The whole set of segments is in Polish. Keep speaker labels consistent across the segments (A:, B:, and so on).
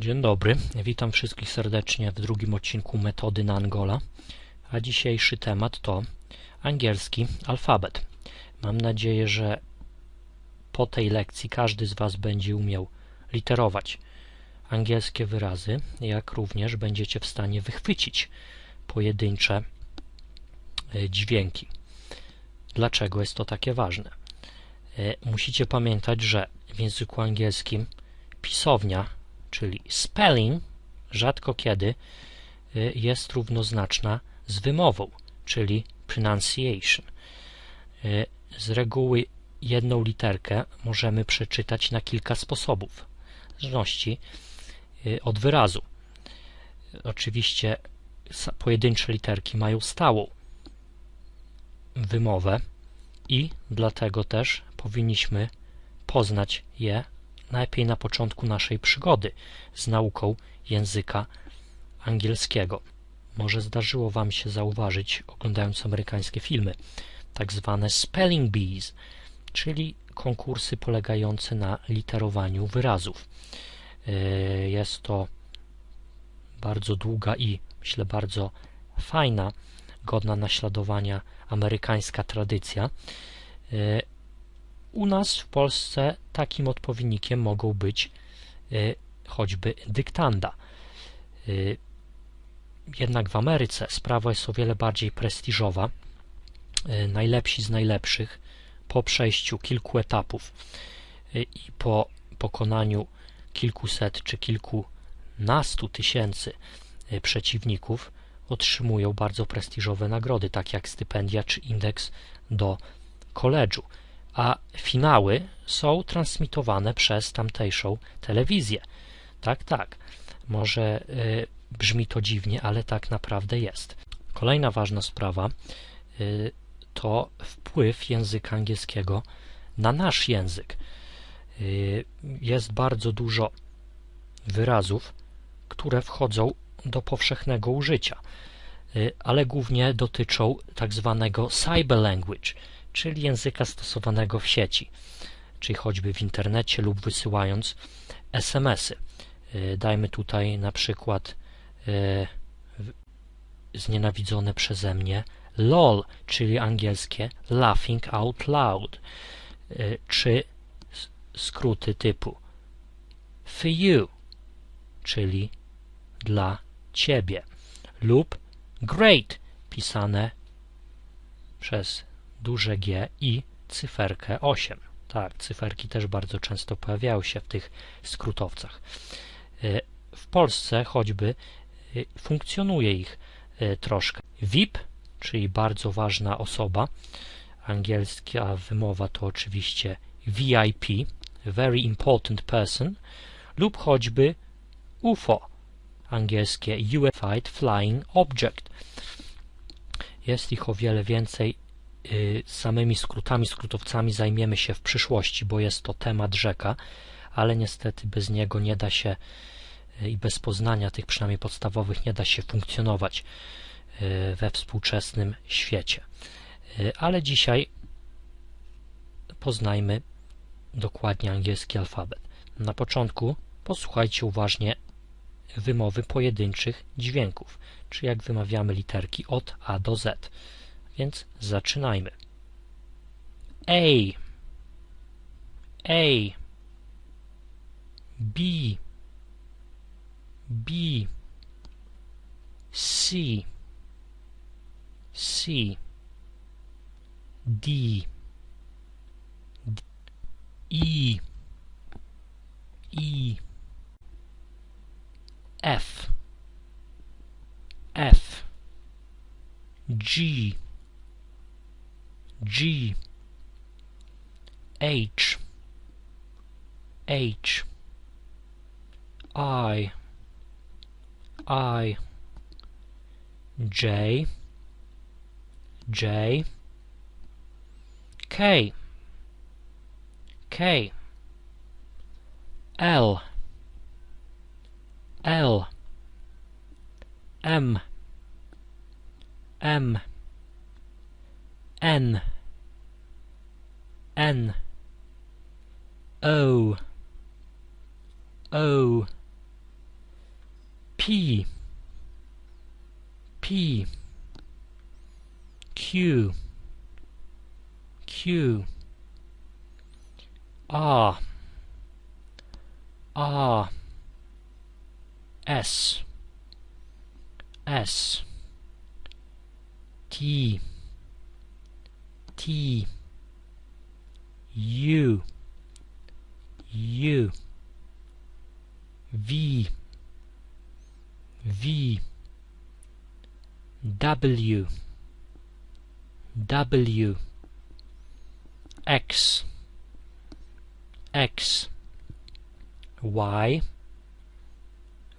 A: Dzień dobry, witam wszystkich serdecznie w drugim odcinku Metody na Angola, a dzisiejszy temat to angielski alfabet. Mam nadzieję, że po tej lekcji każdy z Was będzie umiał literować angielskie wyrazy, jak również będziecie w stanie wychwycić pojedyncze e, dźwięki. Dlaczego jest to takie ważne? E, musicie pamiętać, że w języku angielskim pisownia czyli spelling, rzadko kiedy y, jest równoznaczna z wymową, czyli pronunciation. Y, z reguły jedną literkę możemy przeczytać na kilka sposobów, w zależności y, od wyrazu. Oczywiście pojedyncze literki mają stałą wymowę i dlatego też powinniśmy poznać je najlepiej na początku naszej przygody z nauką języka angielskiego. Może zdarzyło Wam się zauważyć, oglądając amerykańskie filmy, tak zwane spelling bees, czyli konkursy polegające na literowaniu wyrazów. E, jest to bardzo długa i myślę bardzo fajna, godna naśladowania amerykańska tradycja. E, u nas w Polsce takim odpowiednikiem mogą być y, choćby dyktanda. Y, jednak w Ameryce sprawa jest o wiele bardziej prestiżowa. Y, najlepsi z najlepszych po przejściu kilku etapów i po pokonaniu kilkuset czy kilkunastu tysięcy przeciwników otrzymują bardzo prestiżowe nagrody, takie jak stypendia czy indeks do koledżu a finały są transmitowane przez tamtejszą telewizję. Tak, tak. Może y, brzmi to dziwnie, ale tak naprawdę jest. Kolejna ważna sprawa y, to wpływ języka angielskiego na nasz język. Y, jest bardzo dużo wyrazów, które wchodzą do powszechnego użycia, y, ale głównie dotyczą tak zwanego cyber language, czyli języka stosowanego w sieci, czyli choćby w internecie lub wysyłając SMS-y. Y, dajmy tutaj na przykład y, znienawidzone przeze mnie LOL, czyli angielskie Laughing Out Loud, y, czy skróty typu for you, czyli dla ciebie, lub great, pisane przez duże G i cyferkę 8. Tak, cyferki też bardzo często pojawiały się w tych skrótowcach. E, w Polsce choćby e, funkcjonuje ich e, troszkę. VIP, czyli bardzo ważna osoba, angielska wymowa to oczywiście VIP, Very Important Person, lub choćby UFO, angielskie Unified Flying Object. Jest ich o wiele więcej samymi skrótami, skrótowcami zajmiemy się w przyszłości, bo jest to temat rzeka, ale niestety bez niego nie da się y, i bez poznania tych przynajmniej podstawowych nie da się funkcjonować y, we współczesnym świecie. Ale dzisiaj poznajmy dokładnie angielski alfabet. Na początku posłuchajcie uważnie wymowy pojedynczych dźwięków, czy jak wymawiamy literki od A do Z. Więc zaczynajmy. A A B. B. C. C. D, D. E. E. F. F. G G H H I I J J K K L L M M N N. O. O. P. P. Q. Q. R. R. S. S. T. T U U V V W W X X Y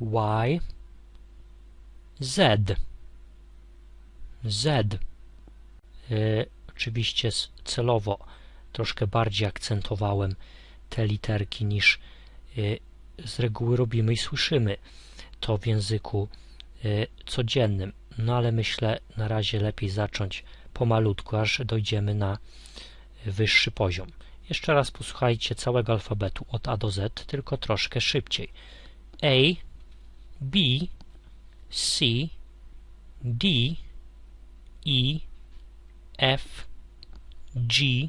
A: Y Z Z. E, oczywiście celowo troszkę bardziej akcentowałem te literki niż e, z reguły robimy i słyszymy to w języku e, codziennym. No ale myślę na razie lepiej zacząć pomalutku, aż dojdziemy na wyższy poziom. Jeszcze raz posłuchajcie całego alfabetu od A do Z, tylko troszkę szybciej. A, B, C, D, E, F, G,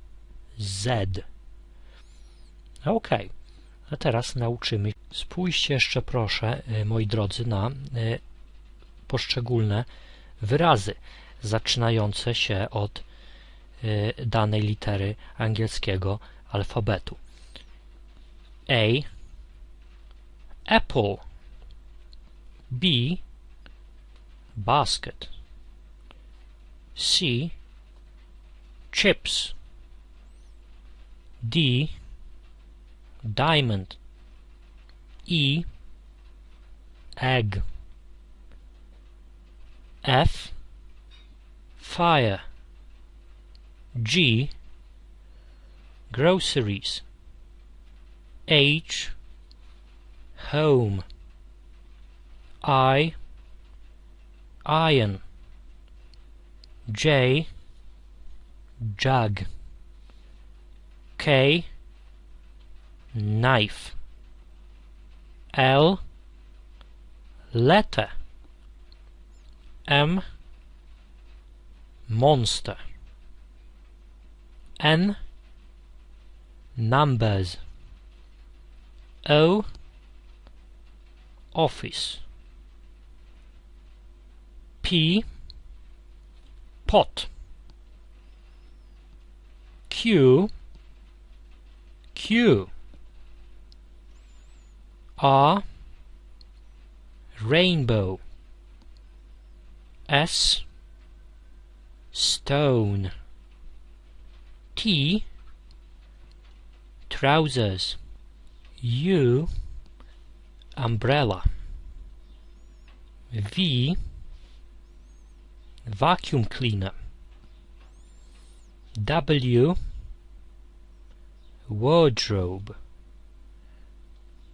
A: Z. Ok, a teraz nauczymy. Spójrzcie jeszcze proszę, y, moi drodzy, na y, poszczególne wyrazy zaczynające się od y, danej litery angielskiego alfabetu. A apple B basket C chips D diamond. E egg. F fire. G groceries. H home. I iron. J jug K knife. L. Letter. M. Monster. N. Numbers. O. Office. P. Pot. Q Q R rainbow. S stone. T trousers. U umbrella. V vacuum cleaner. W wardrobe.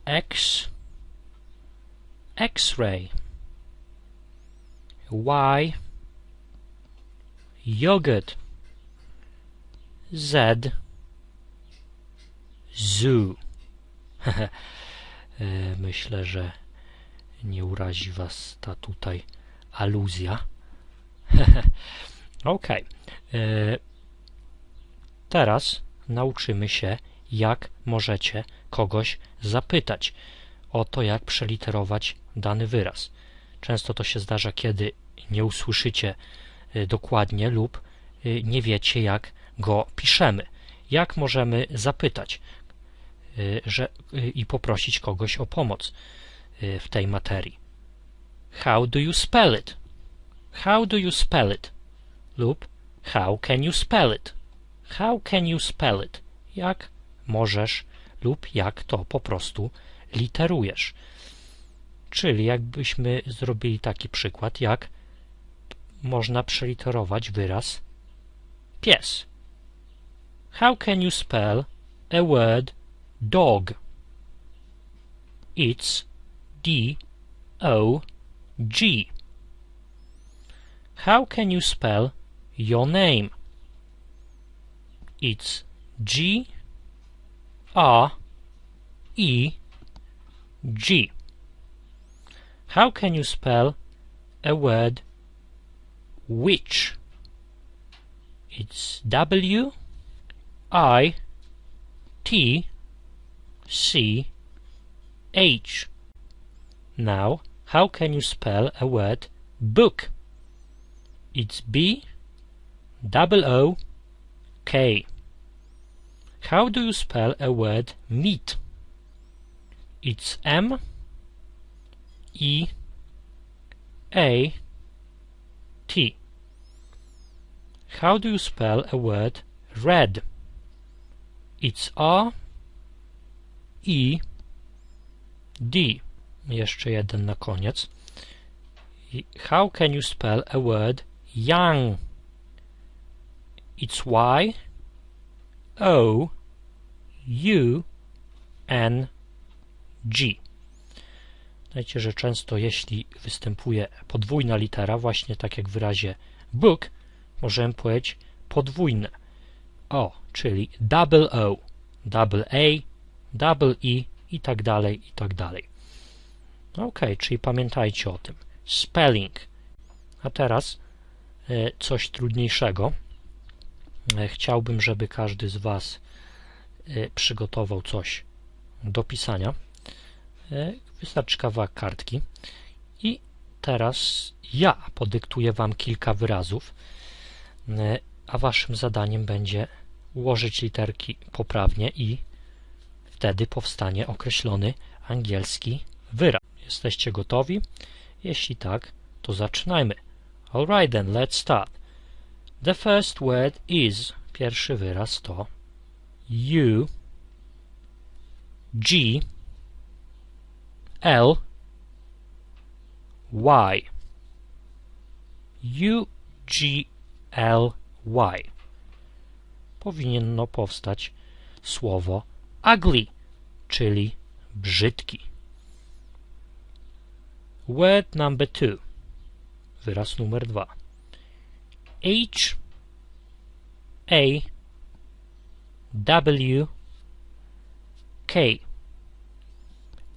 A: X. X-ray. Y. Yogurt. Z. Zoo. Myślę, że nie urazi was ta tutaj aluzja. Ok teraz nauczymy się jak możecie kogoś zapytać o to, jak przeliterować dany wyraz. Często to się zdarza, kiedy nie usłyszycie y, dokładnie lub y, nie wiecie, jak go piszemy. Jak możemy zapytać y, że, i poprosić kogoś o pomoc w tej materii? How do you spell it? How do you spell it? Lub how can you spell it? How can you spell it? Jak możesz lub jak to po prostu literujesz. Czyli jakbyśmy zrobili taki przykład, jak można przeliterować wyraz pies. How can you spell a word dog? It's D O G. How can you spell your name? It's G R E G. How can you spell a word which? It's W I T C H. Now, how can you spell a word book? It's B double O K. How do you spell a word meat? It's M E A T. How do you spell a word red? It's R E D. Jeszcze jeden na koniec. How can you spell a word young? It's Y O U N G. Dajcie, że często jeśli występuje podwójna litera, właśnie tak jak w wyrazie book, możemy powiedzieć podwójne O, czyli double O, double A, double E i tak dalej, i tak dalej. Ok, czyli pamiętajcie o tym. Spelling. A teraz e, coś trudniejszego. E, chciałbym, żeby każdy z Was przygotował coś do pisania. Wystarczy kawałek kartki. I teraz ja podyktuję Wam kilka wyrazów, a Waszym zadaniem będzie ułożyć literki poprawnie i wtedy powstanie określony angielski wyraz. Jesteście gotowi? Jeśli tak, to zaczynajmy. Alright then, let's start. The first word is, pierwszy wyraz to U, G, L, Y. U, G, L, Y. Powinno powstać słowo ugly, czyli brzydki. Word number two. Wyraz numer dwa. H A W K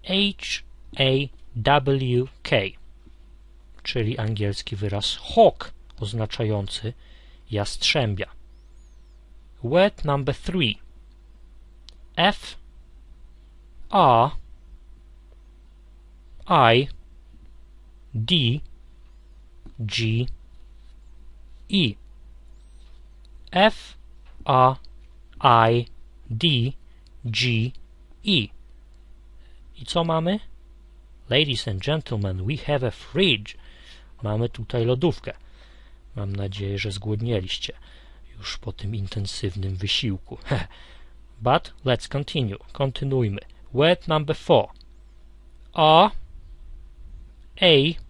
A: H A W K czyli angielski wyraz hawk oznaczający jastrzębia. Word number three. F R I D G E F R I D G E I co mamy? Ladies and gentlemen, we have a fridge. Mamy tutaj lodówkę. Mam nadzieję, że zgłodnieliście już po tym intensywnym wysiłku. But let's continue. Kontynuujmy. Word number four. R A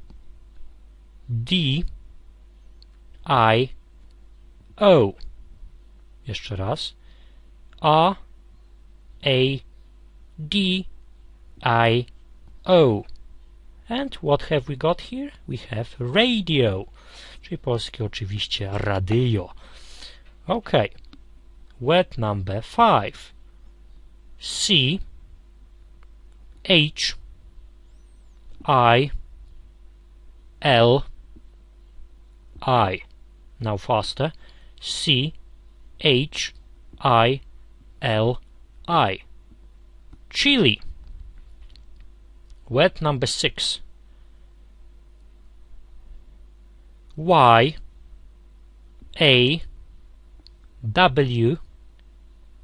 A: D I O. Jeszcze raz. R A D I O. And what have we got here? We have radio. Czyli polskie oczywiście radio. Ok. Word number five. C H I L I. Now faster. C H I L I. Chili. Word number six. Y A W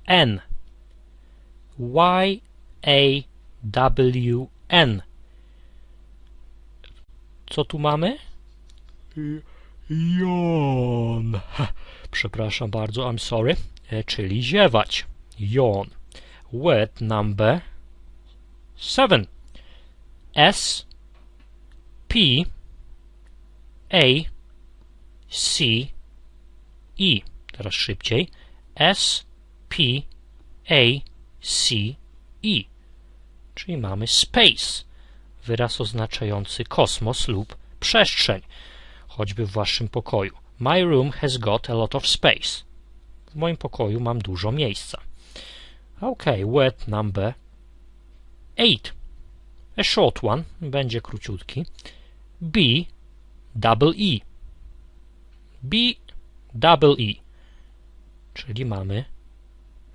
A: N Y A W N Co tu mamy? Jon. Przepraszam bardzo, I'm sorry. E, czyli ziewać. Jon. Word number seven. S P A C E. Teraz szybciej. S P A C E. Czyli mamy space, wyraz oznaczający kosmos lub przestrzeń, choćby w waszym pokoju. My room has got a lot of space. W moim pokoju mam dużo miejsca. Ok, word number 8. A short one, będzie króciutki. B, double E. B, double E. Czyli mamy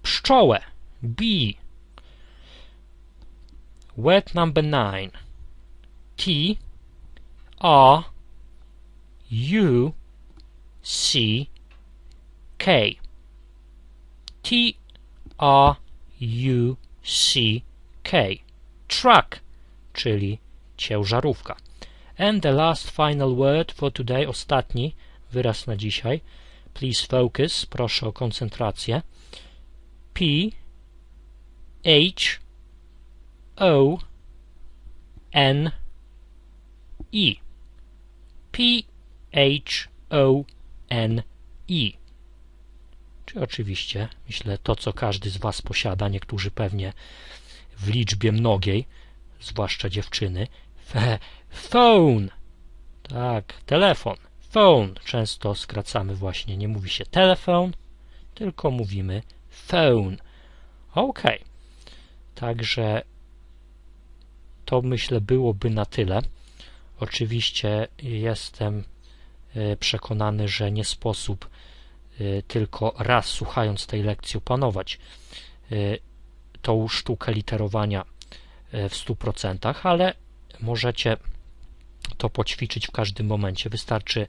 A: pszczołę. Bee. Word number 9. T, R, U, C, K. T, R, U, C, K. Truck, czyli ciężarówka. And the last final word for today, ostatni wyraz na dzisiaj. Please focus, proszę o koncentrację. P, H, O, N, E. P, H, O, N, E. Czy oczywiście, myślę, to co każdy z Was posiada, niektórzy pewnie w liczbie mnogiej, zwłaszcza dziewczyny. Phone. Tak, telefon. Phone. Często skracamy właśnie, nie mówi się telefon, tylko mówimy phone. Ok. Także to myślę byłoby na tyle. Oczywiście jestem e, przekonany, że nie sposób tylko raz słuchając tej lekcji opanować e, tą sztukę literowania w 100%, ale możecie to poćwiczyć w każdym momencie. Wystarczy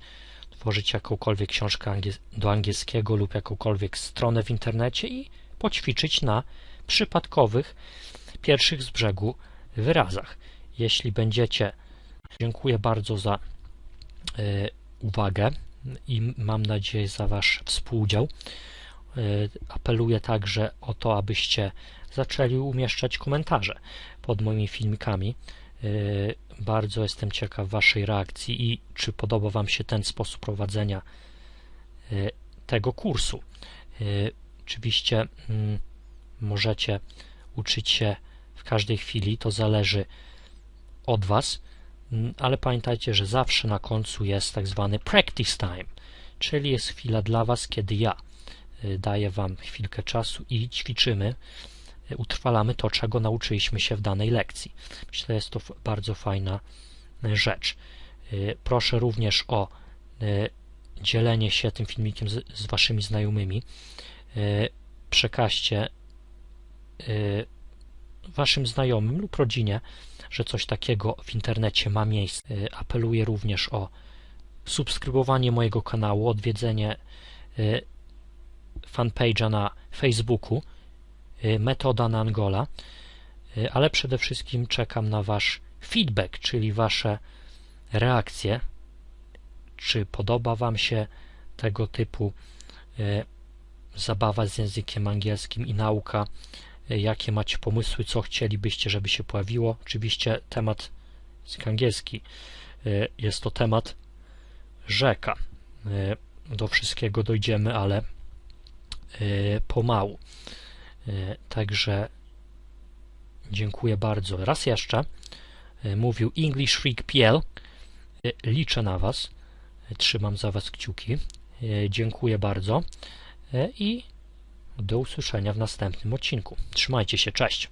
A: tworzyć jakąkolwiek książkę do angielskiego lub jakąkolwiek stronę w internecie i poćwiczyć na przypadkowych pierwszych z brzegu wyrazach. Jeśli będziecie, dziękuję bardzo za y, uwagę i mam nadzieję za Wasz współudział. Y, apeluję także o to, abyście zaczęli umieszczać komentarze pod moimi filmikami. Y, bardzo jestem ciekaw Waszej reakcji i czy podoba Wam się ten sposób prowadzenia tego kursu. Oczywiście mm, możecie uczyć się w każdej chwili, to zależy od Was, ale pamiętajcie, że zawsze na końcu jest tak zwany practice time, czyli jest chwila dla Was, kiedy ja y, daję Wam chwilkę czasu i ćwiczymy, y, utrwalamy to, czego nauczyliśmy się w danej lekcji. Myślę, że jest to bardzo fajna y, rzecz. Proszę również o dzielenie się tym filmikiem z, z Waszymi znajomymi. Przekażcie Waszym znajomym lub rodzinie, że coś takiego w internecie ma miejsce. Apeluję również o subskrybowanie mojego kanału, odwiedzenie fanpage'a na Facebooku Metoda na Angola, ale przede wszystkim czekam na Wasz feedback, czyli Wasze reakcje, czy podoba Wam się tego typu zabawa z językiem angielskim i nauka jakie macie pomysły, co chcielibyście, żeby się pojawiło. Oczywiście temat język angielski e, jest to temat rzeka. E, do wszystkiego dojdziemy, ale e, pomału. Także dziękuję bardzo. Raz jeszcze mówił English Freak PL. Liczę na Was. Trzymam za Was kciuki. Dziękuję bardzo i do usłyszenia w następnym odcinku. Trzymajcie się, cześć!